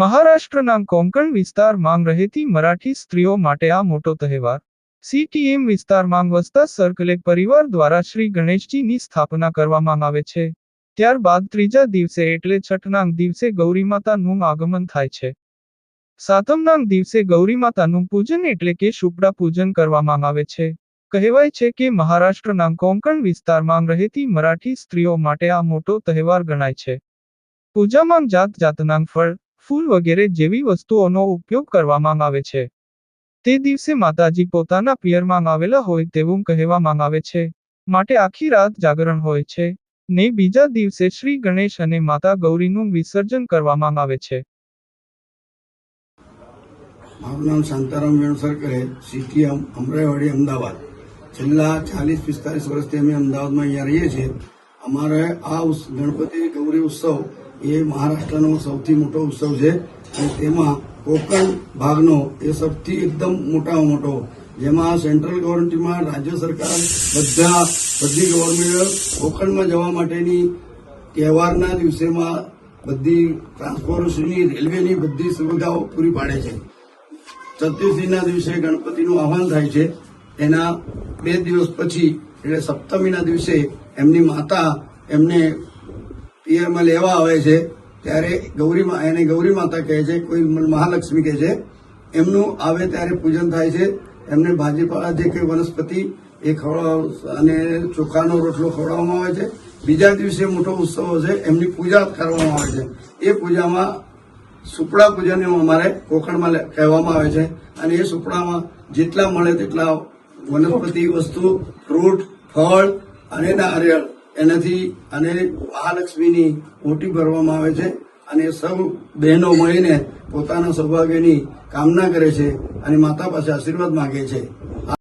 મહારાષ્ટ્રના કોંકણ વિસ્તારમાં રહેતી મરાઠી સ્ત્રીઓ માટે આ મોટો તહેવાર. સીટીએમ વિસ્તારમાં વસતા સર્કલેક પરિવાર દ્વારા શ્રી ગણેશજીની સ્થાપના કરવામાં આવે છે. ત્યારબાદ ત્રીજા દિવસે એટલે છઠના દિવસે ગૌરી આગમન થાય છે. સાતમના દિવસે ગૌરી પૂજન એટલે કે શુપડા પૂજન કરવામાં આવે છે. કહેવાય છે કે મહારાષ્ટ્રના કોંકણ વિસ્તારમાં રહેતી મરાઠી સ્ત્રીઓ માટે આ મોટો તહેવાર ગણાય છે. પૂજામાં જાત જાતના ફળ ફૂલ વગેરે જેવી વસ્તુઓનો ઉપયોગ કરવામાં આવે છે. તે દિવસે માતાજી પોતાના પિયરમાં આવેલા હોય તેવું કહેવામાં આવે છે. માટે આખી રાત જાગરણ હોય છે. ને બીજા દિવસે શ્રી ગણેશ અને માતા ગૌરીનું વિસર્જન કરવામાં આવે છે. મારું નામ શાંતારામ વેણસર કરે સીટીએમ અમરાઈવાડી અમદાવાદ. છેલ્લા ચાલીસ પિસ્તાલીસ વર્ષથી અમે અમદાવાદમાં અહીંયા રહીએ છીએ. અમારે આ ગણપતિ ગૌરી ઉત્સવ એ મહારાષ્ટ્રનો સૌથી મોટો ઉત્સવ છે. અને તેમાં કોકણ ભાગનો એ સૌથી એકદમ મોટામાં મોટો. જેમાં સેન્ટ્રલ ગવર્મેન્ટમાં રાજ્ય સરકાર બધા બધી ગવર્મેન્ટ કોકણમાં જવા માટેની તહેવારના દિવસેમાં બધી ટ્રાન્સપોર્ટેશનની રેલવેની બધી સુવિધાઓ પૂરી પાડે છે. ચતુર્થીના દિવસે ગણપતિનું આહવાન થાય છે. એના બે દિવસ પછી, એટલે સપ્તમીના દિવસે એમની માતા એમને પિયરમાં લેવા આવે છે, ત્યારે ગૌરી એને ગૌરી માતા કહે છે, કોઈ મહાલક્ષ્મી કહે છે, એમનું આવે ત્યારે પૂજન થાય છે. એમને ભાજીપાળા જે કંઈ વનસ્પતિ, એ ખવડાવ, અને ચોખાનો રોટલો ખવડાવવામાં આવે છે. બીજા દિવસે મોટો ઉત્સવ છે એમની પૂજા કરવામાં આવે છે. એ પૂજામાં સુપડા પૂજન અમારે કોકણમાં કહેવામાં આવે છે. અને એ સુપડામાં જેટલા મળે તેટલા વનસ્પતિ વસ્તુ, ફ્રૂટ, ફળ, અને નારિયેળ એનાથી અને મહાલક્ષ્મીની મોટી ભરવામાં આવે છે અને સૌ બહેનો મળીને પોતાના સૌભાગ્યની કામના કરે છે અને માતા પાસે આશીર્વાદ માંગે છે.